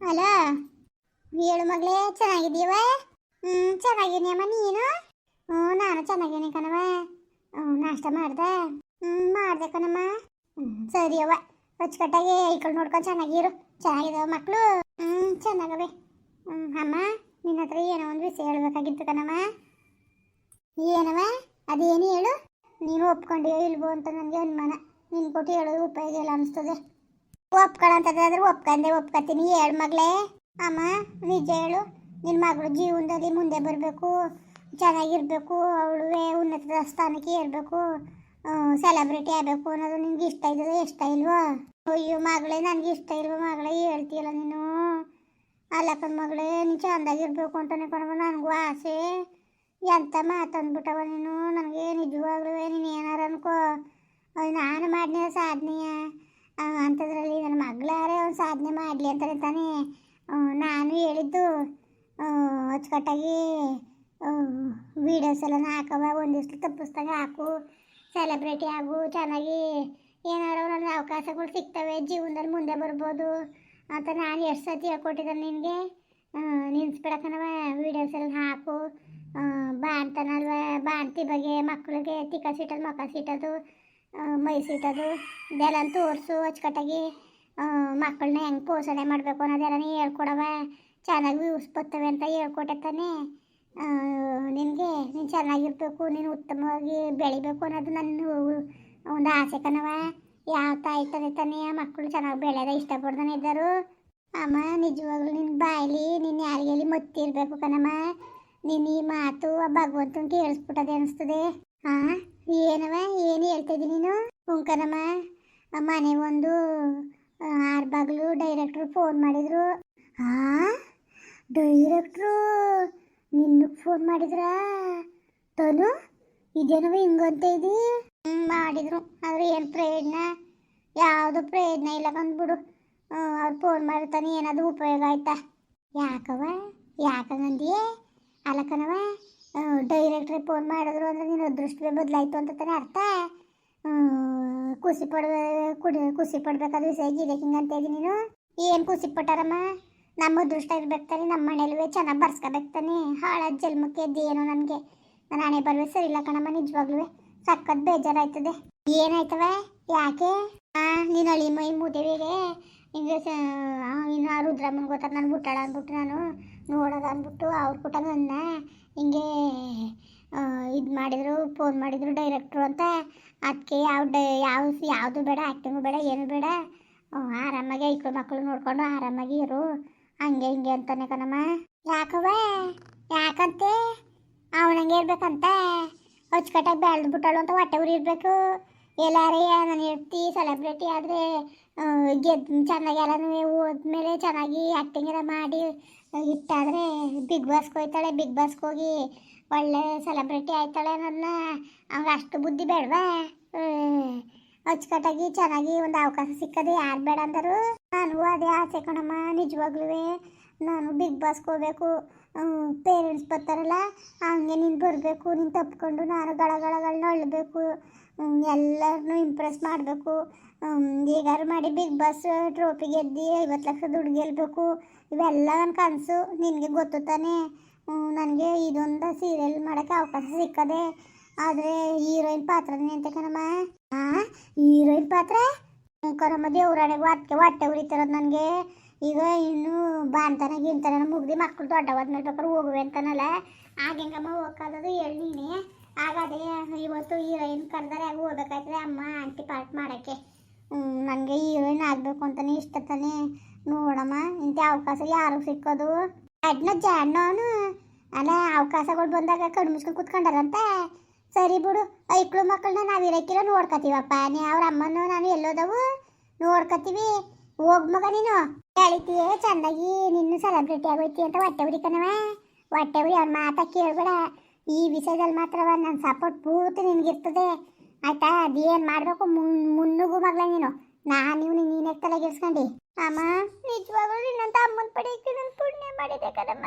Hello ಹೇಳು ಮಗಳೇ, ಚೆನ್ನಾಗಿದ್ದೀವ? ಚೆನ್ನಾಗಿದ್ದೀನಿ ಅಮ್ಮ, ನೀನು? ಹ್ಞೂ ನಾನು ಚೆನ್ನಾಗಿದ್ದೀನಿ ಕಣವ ಹ್ಞೂ ನಾಷ್ಟ ಮಾಡ್ದೆ? ಹ್ಞೂ ಮಾಡಿದೆ ಕಣಮ್ಮ. ಸರಿ ಅವ್ವ. ಅಚ್ಚುಕಟ್ಟಾಗಿ ಹೇಳ್ಕೊಂಡು ನೋಡ್ಕೊಂಡು ಚೆನ್ನಾಗಿರು. ಚೆನ್ನಾಗಿದಾವ ಮಕ್ಕಳು ಹ್ಞೂ ಚೆನ್ನಾಗವೆ. ಹ್ಞೂ ಅಮ್ಮ, ನಿನ್ನ ಹತ್ರ ಏನೋ ಒಂದು ವಿಷಯ ಹೇಳ್ಬೇಕಾಗಿತ್ತು ಕಣಮ್ಮ ಏನವ ಅದೇನು ಹೇಳು? ನೀನು ಒಪ್ಕೊಂಡಿಯೋ ಇಲ್ವೋ ಅಂತ ನನಗೆ ಅನುಮಾನ. ನಿನ್ ಕೊಟ್ಟು ಹೇಳೋದು ಉಪಯೋಗ ಇಲ್ಲ ಅನಿಸ್ತದೆ. ಒಪ್ಕೊಳ್ಳೋಂಥದ್ದಾದ್ರೆ ಒಪ್ಕಂದೆ ಒಪ್ಕೊತೀನಿ ಹೇಳು ಮಗಳೇ. ಅಮ್ಮ, ನಿಜ ಹೇಳು. ನಿನ್ನ ಮಗಳು ಜೀವನದಲ್ಲಿ ಮುಂದೆ ಬರಬೇಕು, ಚೆನ್ನಾಗಿರಬೇಕು, ಅವಳುವೆ ಉನ್ನತ ಸ್ಥಾನಕ್ಕೆ ಏರಬೇಕು ಸೆಲೆಬ್ರಿಟಿ ಆಗಬೇಕು ಅನ್ನೋದು ನಿನ್ಗೆ ಇಷ್ಟ ಇದ್ದದ ಇಷ್ಟ ಇಲ್ವೋ? ಅಯ್ಯೋ ಮಗಳೇ, ನನಗೆ ಇಷ್ಟ ಇಲ್ವೋ ಮಗಳೇ? ಹೇಳ್ತೀಯಲ್ಲ ನೀನು? ಅಲ್ಲಪ್ಪನ ಮಗಳೇ ನೀನು ಚೆಂದಾಗಿರ್ಬೇಕು ಅಂತಾನೆ ಕಣವ ನನಗೂ ಆಸೆ. ಎಂತ ಮಾತಂದ್ಬಿಟ್ಟವ ನೀನು? ನನಗೆ ನಿಜವಾಗ್ಲೂ ನೀನು ಏನಾರ ಅನ್ಕೋ. ನಾನು ಮಾಡಿನ ಸಾಧನೆಯ? ಅಂಥದ್ರಲ್ಲಿ ನನ್ನ ಮಗಳಾರೆ ಒಂದು ಸಾಧನೆ ಮಾಡಲಿ ಅಂತಾರೆ ತಾನೇ. ನಾನು ಹೇಳಿದ್ದು ಅಚ್ಚುಕಟ್ಟಾಗಿ ವೀಡಿಯೋಸ್ ಎಲ್ಲ ಹಾಕವ ಒಂದಿಷ್ಟು ತಪ್ಪಿಸ್ದಾಗ ಹಾಕು. ಸೆಲೆಬ್ರಿಟಿ ಆಗು, ಚೆನ್ನಾಗಿ ಏನಾರು ನನ್ನ ಅವಕಾಶಗಳು ಸಿಗ್ತವೆ, ಜೀವನದಲ್ಲಿ ಮುಂದೆ ಬರ್ಬೋದು ಅಂತ ನಾನು ಎಷ್ಟು ಸತಿ ಹೇಳ್ಕೊಟ್ಟಿದ್ದಾನೆ ನಿನಗೆ. ನಿಲ್ಸ್ಬಿಡಕ್ಕನವ ವೀಡಿಯೋಸ್ ಎಲ್ಲ ಹಾಕು. ಬಾಣ್ತಾನಲ್ವ ಬಾಣ್ತಿ ಬಗ್ಗೆ ಮಕ್ಕಳಿಗೆ ತಿಕ್ಕ ಸಿಟ್ಟದು ಮಕ್ಕ ಸಿಟ್ಟದು ಮೈ ಸೀಟದು ಇದೆಲ್ಲ ತೋರಿಸು ಅಚ್ಚುಕಟ್ಟಾಗಿ. ಮಕ್ಕಳನ್ನ ಹೆಂಗೆ ಪೋಷಣೆ ಮಾಡಬೇಕು ಅನ್ನೋದೆಲ್ಲ ಹೇಳ್ಕೊಡವ. ಚೆನ್ನಾಗಿ ಉಸ್ಪತ್ತವೆ ಅಂತ ಹೇಳ್ಕೊಟ್ಟೆ ತಾನೇ. ನಿನಗೆ, ನೀನು ಚೆನ್ನಾಗಿರ್ಬೇಕು, ನೀನು ಉತ್ತಮವಾಗಿ ಬೆಳಿಬೇಕು ಅನ್ನೋದು ನನ್ನ ಒಂದು ಆಸೆ ಕಣವ ಯಾವ ತಾಯಿ ತಂದೆ ತಾನೇ ಮಕ್ಕಳು ಚೆನ್ನಾಗಿ ಬೆಳೆದ ಇಷ್ಟಪಡ್ತಾನೆ ಇದ್ದರು. ಅಮ್ಮ, ನಿಜವಾಗ್ಲೂ ನಿನ್ನ ಬಾಯಲ್ಲಿ ನಿನ್ನ ಯಾರಿಗೆಲ್ಲಿ ಮತ್ತಿರಬೇಕು ಕಣಮ್ಮ. ನಿನ್ನ ಈ ಮಾತು ಆ ಭಗವಂತನ ಕೇಳಿಸ್ಬಿಟ್ಟದೆ ಅನಿಸ್ತದೆ. ಹಾ ಏನವ, ಏನು ಹೇಳ್ತಿದ್ದಿ ನೀನು? ಹುಂಕನಮ್ಮ ಮನೆ ಒಂದು ಆರು ಬಾಗಿಲು ಡೈರೆಕ್ಟ್ರು ಫೋನ್ ಮಾಡಿದರು. ಹಾಂ ಡೈರೆಕ್ಟ್ರು? ನಿನ್ನ ಫೋನ್ ಮಾಡಿದ್ರಾ? ತನು? ಇದೇನವ ಹಿಂಗಂತ ಇದಿ ಮಾಡಿದರು. ಆದ್ರೆ ಏನು ಪ್ರಯೋಜನ? ಯಾವುದು ಪ್ರಯೋಜನ ಇಲ್ಲ ಕಂದ್ಬಿಡು ಅವ್ರು ಫೋನ್ ಮಾಡಿರ್ತಾನೆ ಏನಾದರೂ ಉಪಯೋಗ ಆಯ್ತಾ? ಯಾಕವ ಯಾಕಂಗಂದಿಯೇ ಅಲ್ಲಕನವ ಡೈರೆಕ್ಟ್ರಿ ಫೋನ್ ಮಾಡಿದ್ರು ಅಂದ್ರೆ ನೀನು ಅದೃಷ್ಟವೇ ಬದಲಾಯ್ತು ಅಂತ ತಾನೇ ಅರ್ಥ? ಖುಷಿ ಪಡ್ಬ ಕುಡಿ ಖುಷಿ ಪಡ್ಬೇಕಾದ ವಿಷಯ ಹಿಂಗೆ ಇದ್ದೀನಿ ನೀನು? ಏನು ಖುಷಿ ಪಟ್ಟಾರಮ್ಮ? ನಮ್ಮ ಅದೃಷ್ಟ ಇರ್ಬೇಕು ತಾನೆ, ನಮ್ಮ ಮನೇಲಿ ಚೆನ್ನಾಗಿ ಬರ್ಸ್ಕೋಬೇಕು ತಾನೆ. ಹಾಳಾದ ಜನ್ಮಕ್ಕೆ ಎದ್ದೇನೋ ನನಗೆ ನಾನು ಹಣೆ ಬರುವೆ ಸರಿ ಇಲ್ಲ ಕಣಮ್ಮ ನಿಜವಾಗ್ಲೂ ಸಖತ್ ಬೇಜಾರಾಯ್ತದೆ. ಏನಾಯ್ತವ? ಯಾಕೆ? ಆ, ನೀನು ಅಳಿ ಮೈ ಮುದೇವಿಗೆ, ಹಿಂಗೆ ಇನ್ನು ರುದ್ರಮ್ಮನ ಗೊತ್ತಾರ ನಾನು ಬಿಟ್ಟಾಳ ಅಂದ್ಬಿಟ್ಟು ನಾನು. ನೋಡೋದ ಅಂದ್ಬಿಟ್ಟು ಅವ್ರ ಕೂಡ ನನ್ನ ಹಿಂಗೆ ಇದು ಮಾಡಿದರು ಫೋನ್ ಮಾಡಿದರು ಡೈರೆಕ್ಟ್ರು ಅಂತ. ಅದಕ್ಕೆ ಯಾವ ಡೈ, ಯಾವ ಯಾವುದು ಬೇಡ ಆ್ಯಕ್ಟಿಂಗು ಬೇಡ, ಏನು ಬೇಡ. ಆರಾಮಾಗಿ ಐಕ್ಳು ಮಕ್ಕಳು ನೋಡಿಕೊಂಡು ಆರಾಮಾಗಿ ಇರು. ಹಂಗೆ ಹಿಂಗೆ ಅಂತಾನೆ ಕಣಮ್ಮ. ಯಾಕವ ಯಾಕಂತೆ? ಅವನಂಗೆ ಇರ್ಬೇಕಂತ. ಅಚ್ಚುಕಟ್ಟಾಗಿ ಬೆಳೆದು ಬಿಟ್ಟಾಳು ಅಂತ ಹೊಟ್ಟೆ ಉರಿ ಇರಬೇಕು. ಎಲ್ಲಾರೇ ನನ್ನ ಇರ್ತಿ ಸೆಲೆಬ್ರಿಟಿ ಆದರೆ ಗೆದ್ದು ಚೆನ್ನಾಗಿ ಎಲ್ಲನೂ ಹೋದ್ಮೇಲೆ ಚೆನ್ನಾಗಿ ಆ್ಯಕ್ಟಿಂಗ್ ಎಲ್ಲ ಮಾಡಿ ಇಟ್ಟಾದರೆ ಬಿಗ್ ಬಾಸ್ಗೆ ಹೋಯ್ತಾಳೆ. ಬಿಗ್ ಬಾಸ್ಗೆ ಹೋಗಿ ಒಳ್ಳೆ ಸೆಲೆಬ್ರಿಟಿ ಆಯ್ತಾಳೆ ಅನ್ನೋದನ್ನ ಅವ್ಗೆ ಅಷ್ಟು ಬುದ್ಧಿ ಬೇಡವಾ? ಅಚ್ಚುಕಟ್ಟಾಗಿ ಚೆನ್ನಾಗಿ ಒಂದು ಅವಕಾಶ ಸಿಕ್ಕದೆ ಯಾರು ಬೇಡ ಅಂದರು. ನಾನು ಅದೇ ಆಸೆ ಕಣಮ್ಮ ನಿಜವಾಗ್ಲೂ ನಾನು ಬಿಗ್ ಬಾಸ್ಗೆ ಹೋಗ್ಬೇಕು ಪೇರೆಂಟ್ಸ್ ಬರ್ತಾರಲ್ಲ, ಹಂಗೆ ನೀನು ಬರಬೇಕು, ನೀನು ತಪ್ಪಿಕೊಂಡು ನಾನು ಗಳಗಳಗಳನ್ನ ಅಳ್ಬೇಕು ಎಲ್ಲರನ್ನೂ ಇಂಪ್ರೆಸ್ ಮಾಡಬೇಕು. ಈಗಾರು ಮಾಡಿ ಬಿಗ್ ಬಾಸ್ ಟ್ರೋಫಿ ಗೆದ್ದು ಐವತ್ತು ಲಕ್ಷ ದುಡ್ಡು ಗೆಲ್ಲಬೇಕು ಇವೆಲ್ಲ ನನ್ನ ಕನಸು, ನಿನಗೆ ಗೊತ್ತು ತಾನೇ. ನನಗೆ ಇದೊಂದು ಸೀರಿಯಲ್ ಮಾಡೋಕ್ಕೆ ಅವಕಾಶ ಸಿಕ್ಕದೆ. ಆದರೆ ಹೀರೋಯಿನ್ ಪಾತ್ರ ಅಂತ ಕಣಮ್ಮ? ಹಾಂ ಹೀರೋಯಿನ್ ಪಾತ್ರ? ಕಣಮ್ಮ, ದೇವ್ರಾಣೆಗೂ ಅದಕ್ಕೆ ಹೊಟ್ಟೆ ಉರಿತಿರೋದು ನನಗೆ. ಈಗ ಇನ್ನು ಬಾಂತನ ಗಿಂತನ ಮುಗ್ದು ಮಕ್ಕಳು ದೊಡ್ಡವಾದ್ಮೇಲೆ ಬೇಕಾದ್ರೆ ಹೋಗುವೆ ಅಂತನಲ್ಲ. ಆಗ ಹೆಂಗಮ್ಮ ಹೋಗೋದು ಎಳ್ಳಿನಿ ಆಗ ಇವತ್ತು ಹೀರೋಯಿನ್ ಕರೆದರೆ, ಆಗ ಹೋಗ್ಬೇಕಾಯ್ತದೆ ಅಮ್ಮ, ಆಂಟಿ ಪಾರ್ಟ್ ಮಾಡೋಕ್ಕೆ. ನನಗೆ ಹೀರೋಯಿನ್ ಆಗಬೇಕು ಅಂತಲೇ ಇಷ್ಟ ತಾನೇ. ನೋಡಮ್ಮ ಇಂಥ ಅವಕಾಶ ಯಾರು ಸಿಕ್ಕೋದು? ಅಡ್ನ ಜಾಣ್ಣವನು ಅಲ್ಲ ಅವಕಾಶಗಳು ಬಂದಾಗ ಕಣ್ಣು ಮುಚ್ಕೊಂಡು ಕುತ್ಕೊಂಡಾರಂತ? ಸರಿ ಬಿಡು ಐಕ್ಳು ಮಕ್ಕಳನ್ನ ನಾವು ಇರೋಕ್ಕಿರೋ ನೋಡ್ಕೊತೀವಪ್ಪ. ನೀ ಅವ್ರ ಅಮ್ಮನೂ ನಾನು ಎಲ್ಲೋದವು ನೋಡ್ಕೊತೀವಿ. ಹೋಗ್ ಮಗ ನೀನು. ಹೇಳಿತೀಯ ಚಂದಾಗಿ ನಿನ್ನ ಸೆಲೆಬ್ರಿಟಿ ಆಗೋಯ್ತಿ ಅಂತ ಹೊಟ್ಟೆ ಉರಿಕನವ ಹೊಟ್ಟೆ ಉರಿ ಅವ್ರ ಮಾತಾ ಕೇಳ್ಬೇಡ. ಈ ವಿಷಯದಲ್ಲಿ ಮಾತ್ರವ ನನ್ನ ಸಪೋರ್ಟ್ ಪೂರ್ತಿ ನಿನಗಿರ್ತದೆ. ಆಯ್ತಾ, ಅದೇನು ಮಾಡಬೇಕು? ಮುನ್ ಮುನ್ನುಗು ಮಗಳ ನೀನು. ನಾನು ನೀವು ನೀನೇ ತಲೆಗೆಡ್ಸ್ಕೊಂಡು ಅಮ್ಮ, ನಿಜವಾಗ್ಲೂ ನಿನ್ನಂತ ಅಮ್ಮನ ಪಡೆಯಕ್ಕೆ ನಾನು ಪುಣ್ಯ ಮಾಡಿದೆ ಕಣಮ್ಮ.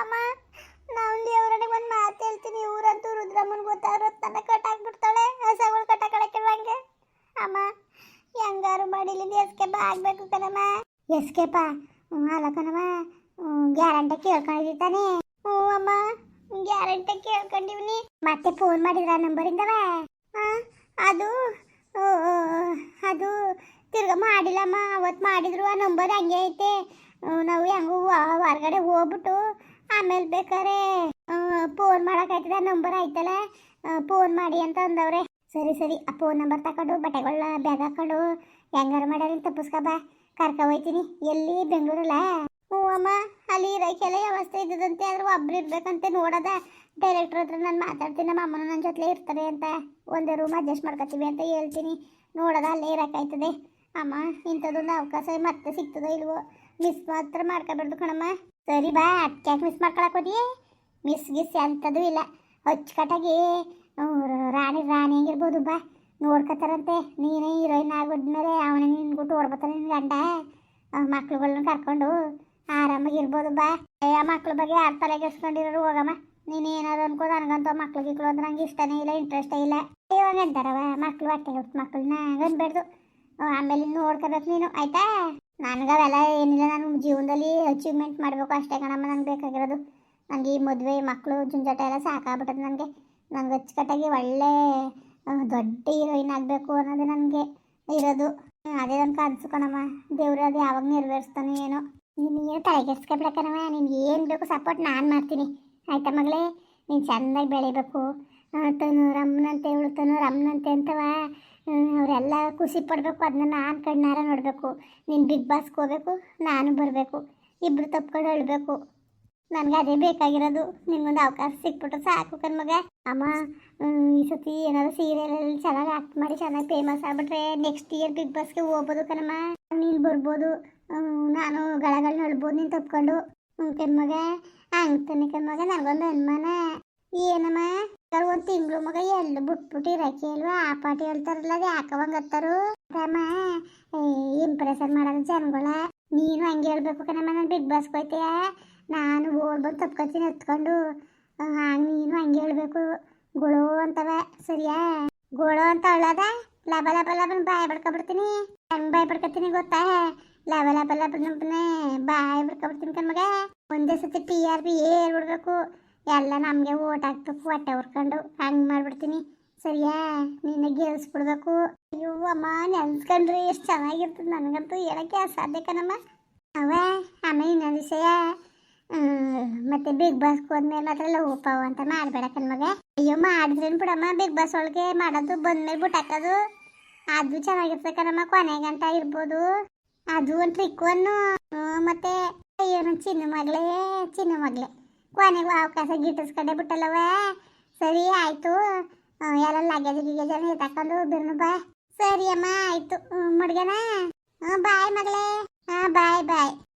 ಅಮ್ಮ ನಾವು ದೇವ್ರನಿಗೆ ಒಂದು ಮಾತು ಹೇಳ್ತೀನಿ. ಊರಂತೂ ರುದ್ರಮ್ಮನ ಗೊತ್ತಾಗ್ರ ನನ್ನ ಕಟ್ಟಾಕ್ಬಿಡ್ತಾಳೆ ಹಸಗಳು ಕಟ್ಟಾಕಳಕ್ಕೆ ಹಂಗೆ ಅಮ್ಮ ಹೆಂಗಾರು ಮಾಡಿಲಿ ಎಸ್ಕೇಪ ಆಗ್ಬೇಕು ಕಣಮ್ಮ. ಎಸ್ಕೇಪ ಅಲ್ಲ ಕಣವ ಗ್ಯಾರಂಟಿ ಕೇಳ್ಕೊಂಡಿದ್ದಿ ತಾನೇ? ಹ್ಞೂ ಅಮ್ಮ ಗ್ಯಾರಂಟಿ ಕೇಳ್ಕೊಂಡಿವ್ನಿ. ಮತ್ತೆ ಫೋನ್ ಮಾಡಿದ್ರ ನಂಬರಿಂದವ ಅದು ಅದು ತಿರ್ಗ ಮಾಡಿಲ್ಲಮ್ಮ ಅವತ್ತು ಮಾಡಿದ್ರು ಆ ನಂಬರ್ ಹಂಗೆ ಐತೆ. ನಾವು ಹೆಂಗೂ ಹೊರಗಡೆ ಹೋಗ್ಬಿಟ್ಟು ಆಮೇಲೆ ಬೇಕಾರೆ ಫೋನ್ ಮಾಡೋಕ್ಕಾಯ್ತದ ನಂಬರ್ ಆಯ್ತಲ್ಲ ಫೋನ್ ಮಾಡಿ ಅಂತ ಅಂದವ್ರೆ. ಸರಿ ಸರಿ. ಆ ಫೋನ್ ನಂಬರ್ ತಗೊಂಡು ಬಟ್ಟೆಗಳ ಬ್ಯಾಗ್ ಹಾಕೊಂಡು ಹೆಂಗಾರು ಮಾಡ್ಯಾರ ತಪ್ಪಿಸ್ಕ ಬಾ. ಕರ್ಕ ಹೋಯ್ತೀನಿ. ಎಲ್ಲಿ? ಬೆಂಗಳೂರಲ್ಲ? ಹ್ಞೂ ಅಮ್ಮ, ಅಲ್ಲಿ ರೈಕೆಲ್ಲ ವ್ಯವಸ್ಥೆ ಇದ್ದದಂತೆ ಆದ್ರೆ ಒಬ್ರು ಇರ್ಬೇಕಂತೆ ನೋಡೋದ. ಡೈರೆಕ್ಟ್ರ್ ಹತ್ರ ನಾನು ಮಾತಾಡ್ತೀನಿ. ನಮ್ಮ ಅಮ್ಮನ ನನ್ನ ಜೊತೆ ಇರ್ತಾರೆ ಅಂತ. ಒಂದೇ ರೂಮ್ ಅಡ್ಜಸ್ಟ್ ಮಾಡ್ಕೊತೀವಿ ಅಂತ ಹೇಳ್ತೀನಿ. ನೋಡೋದ, ಅಲ್ಲೇ ಇರೋಕ್ಕಾಯ್ತದೆ ಅಮ್ಮ, ಇಂಥದ್ದೊಂದು ಅವಕಾಶ ಮತ್ತೆ ಸಿಗ್ತದೋ ಇಲ್ವೋ? ಮಿಸ್ ಮಾತ್ರ ಮಾಡ್ಕೊಬಾರ್ದು ಕಣಮ್ಮ. ಸರಿ ಬಾ ಅಟ್ಕ್ಯಾಕೆ ಮಿಸ್ ಮಾಡ್ಕೊಳಕೋದಿ ಮಿಸ್ ಗಿಸ್ ಎಂಥದ್ದು ಇಲ್ಲ. ಅಚ್ಚುಕಟ್ಟಾಗಿ ರಾಣಿ ರಾಣಿ ಹೆಂಗಿರ್ಬೋದು ಬಾ. ನೋಡ್ಕೊತಾರಂತೆ. ನೀನೇ ಹೀರೋಯಿನ್ ಆಗೋದ್ಮೇಲೆ ಅವನೇ ನಿನ್ಗುಟ್ಟು ಓಡ್ಬತ್ತಾನೆ ನಿನ್ನ ಗಂಡ. ಮಕ್ಳುಗಳನ್ನ ಕರ್ಕೊಂಡು ಆರಾಮಾಗಿ ಇರ್ಬೋದು ಬಾ. ಆ ಮಕ್ಳ ಬಗ್ಗೆ ಯಾರು ತಲೆಗೆಡ್ಸ್ಕೊಂಡಿರೋರು ಹೋಗಮ್ಮ. ನೀನು ಏನಾದ್ರು ಅನ್ಕೋ, ನನಗಂತೂ ಮಕ್ಳು ಗಿಕ್ಳು ಅಂದ್ರೆ ನಂಗೆ ಇಷ್ಟನೇ ಇಲ್ಲ ಇಂಟ್ರೆಸ್ಟೇ ಇಲ್ಲ. ಇವಾಗ ಅಂತಾರವ ಮಕ್ಳು ಹೊಟ್ಟೆ ಹುಟ್ಟು ಮಕ್ಳನ್ನ ಅನ್ಬೇಡ್ದು ಆಮೇಲೆ ನೋಡ್ಕೋಬೇಕು ನೀನು, ಆಯ್ತಾ? ನನಗೆ ಅವೆಲ್ಲ ಏನಿಲ್ಲ, ನಾನು ಜೀವನದಲ್ಲಿ ಅಚೀವ್ಮೆಂಟ್ ಮಾಡಬೇಕು ಅಷ್ಟೇ ಕಣಮ್ಮ, ನಂಗೆ ಬೇಕಾಗಿರೋದು. ನನಗೆ ಈ ಮದುವೆ ಮಕ್ಕಳು ಜುಂಜಾಟ ಎಲ್ಲ ಸಾಕಾಗ್ಬಿಟ್ಟದ ನನಗೆ ನನಗೆ ಅಚ್ಚುಕಟ್ಟಾಗಿ ಒಳ್ಳೆ ದೊಡ್ಡ ಹೀರೋಯಿನ್ ಆಗಬೇಕು ಅನ್ನೋದು ನನಗೆ ಇರೋದು. ಅದೇ ತನಕ ಕನಸು ಕಣಮ್ಮ ದೇವ್ರ, ಅದು ಯಾವಾಗ ನೆರವೇರಿಸ್ತಾನೆ ಏನೋ. ನೀನು ಏನು ತಲೆಗೆಡ್ಸ್ಕೊಬಿಡ ಕಣವ ನಿನ್ಗೆ ಏನು ಬೇಕು ಸಪೋರ್ಟ್ ನಾನು ಮಾಡ್ತೀನಿ. ಆಯ್ತಾ ಮಗಳೇ? ನೀನು ಚೆನ್ನಾಗಿ ಬೆಳಿಬೇಕು. ತನು ರಮ್ಮನಂತೆ ಇವಳು ತನು ಅಂತವ ಅವರೆಲ್ಲ ಖುಷಿ ಪಡಬೇಕು. ಅದನ್ನ ನಾನು ಕಣ್ಣಾರ ನೋಡಬೇಕು. ನೀನು ಬಿಗ್ ಬಾಸ್ಗೆ ಹೋಗ್ಬೇಕು, ನಾನು ಬರಬೇಕು. ಇಬ್ಬರು ತಪ್ಕೊಂಡು ಅಳ್ಬೇಕು. ನನಗೆ ಅದೇ ಬೇಕಾಗಿರೋದು. ನಿನ್ಗೊಂದು ಅವಕಾಶ ಸಿಕ್ಬಿಟ್ರೆ ಸಾಕು ಕಣ್ಮಗ. ಅಮ್ಮ ಈ ಸತಿ ಏನಾದ್ರು ಸೀರಿಯಲಲ್ಲಿ ಚೆನ್ನಾಗಿ ಆಕ್ಟ್ ಮಾಡಿ ಚೆನ್ನಾಗಿ ಫೇಮಸ್ ಆಗ್ಬಿಟ್ರೆ ನೆಕ್ಸ್ಟ್ ಇಯರ್ ಬಿಗ್ ಬಾಸ್ಗೆ ಹೋಗ್ಬೋದು ಕಣಮ್ಮ. ನೀನು ಬರ್ಬೋದು. ನಾನು ಗಳಗಳು ನೋಡ್ಬೋದು ನೀನು ತಪ್ಕೊಂಡು. ಕಣ್ ಕಣ್ಮಗ. ಹಂಗ್ತಾನೆ ಕಣ್ ಕಣ್ಮಗ, ನನಗೊಂದು ಅನುಮಾನ. ಏನಮ್ಮ? ಒಂದು ತಿಂಗಳು ಮಗ ಎಲ್ಲ ಬಿಟ್ಬಿಟ್ಟು ಇರಕ್ಕೆ ಅಲ್ವಾ ಆ ಪಾಟಿ ಹೇಳ್ತಾರಲ್ಲ, ಅದು ಯಾಕವಂಗತ್ತಾರು ಅಮ್ಮ ಇಂಪ್ರೆಷನ್ ಮಾಡೋದು ಜನಗಳ. ನೀನು ಹಂಗೆ ಹೇಳ್ಬೇಕು ಕಣಮ್ಮ, ನಾನು ಬಿಗ್ ಬಾಸ್ಗೆ ಹೋಯ್ತೀಯ? ನಾನು ಓಡ್ಬಂದು ತಪ್ಕೊತೀನಿ ಎತ್ಕೊಂಡು ಹಂಗೆ ನೀನು ಹಂಗೆ ಹೇಳಬೇಕು. ಗುಳು ಅಂತವ, ಸರಿಯಾ? ಗೋಳೋ ಅಂತ ಅಳ್ಳದ ಲಬ ಲಬ ಲಬನ್ ಬಾಯ್ ಬಡ್ಕೊಬಿಡ್ತೀನಿ. ಹೆಂಗೆ ಬಾಯ್ ಬಡ್ಕೊತೀನಿ ಗೊತ್ತಾ? ಲಬ ಲಬ ಲಬನೇ ಬಾಯ್ ಬಡ್ಕೊಬಿಡ್ತೀನಿ ಕಣ್ಮಗ ಒಂದೇ ಸತಿ ಟಿ ಆರ್ ಪಿ ಏರ್ ಬಿಡಬೇಕು ಎಲ್ಲ ನಮಗೆ ಓಟ್ ಹಾಕ್ಬೇಕು ಹೊಟ್ಟೆ ಹೊರ್ಕೊಂಡು ಹಂಗೆ ಮಾಡ್ಬಿಡ್ತೀನಿ. ಸರಿಯಾ? ನಿನ್ನ ಗೆಲ್ಸ್ಬಿಡ್ಬೇಕು. ಅಯ್ಯೋ, ಅಮ್ಮ ನೆನ್ಸ್ಕೊಂಡ್ರಿ ಎಷ್ಟು ಚೆನ್ನಾಗಿರ್ತದೆ. ನನಗಂತೂ ಹೇಳಕ್ಕೆ ಅಸಾಧ್ಯ ಕಣಮ್ಮ. ಅವ, ಆಮೇಲೆ ಇನ್ನೊಂದು ವಿಷಯ. ಮತ್ತೆ ಬಿಗ್ ಬಾಸ್ ಹೋದ್ಮೇಲೆ ಮಾತ್ರ ಲವ್ ಪಾವ್ ಅಂತ ಮಾಡಬೇಡ ಕಣ್ಮಗ ಅಯ್ಯೋ, ಮಾಡಿದ್ರೇನು ಬಿಡಮ್ಮ? ಬಿಗ್ ಬಾಸ್ ಒಳಗೆ ಮಾಡೋದು, ಬಂದ್ಮೇಲೆ ಬಿಟ್ಟು ಹಾಕೋದು. ಅದು ಚೆನ್ನಾಗಿರ್ತಕ್ಕನಮ್ಮ ಅಂತ ಇರ್ಬೋದು. ಅದು ಒಂದು ಟ್ರಿಕ್ ಒಂದು. ಮತ್ತೆ ಅಯ್ಯೋ ನನ್ನ ಚಿನ್ನ ಮಗಳೇ ಚಿನ್ನ ಮಗಳೇ. ಕೊನೆಗೂ ಅವಕಾಶ ಗಿಟ್ಟಿಸ್ಕೊಂಡೆ ಬಿಟ್ಟಲ್ಲವ ಸರಿ, ಆಯ್ತು. ಎಲ್ಲ ಲಗೇಜ್ ಗಿಗೇಜ್ ಎಲ್ಲ ಎತ್ತಾಕೊಂಡು ಬಿರ್ನು ಬಾಯ್ ಸರಿ ಅಮ್ಮ, ಆಯ್ತು. ಮಡ್ಗನ? ಬಾಯ್ ಮಗಳೇ. ಹಾಂ ಬಾಯ್ ಬಾಯ್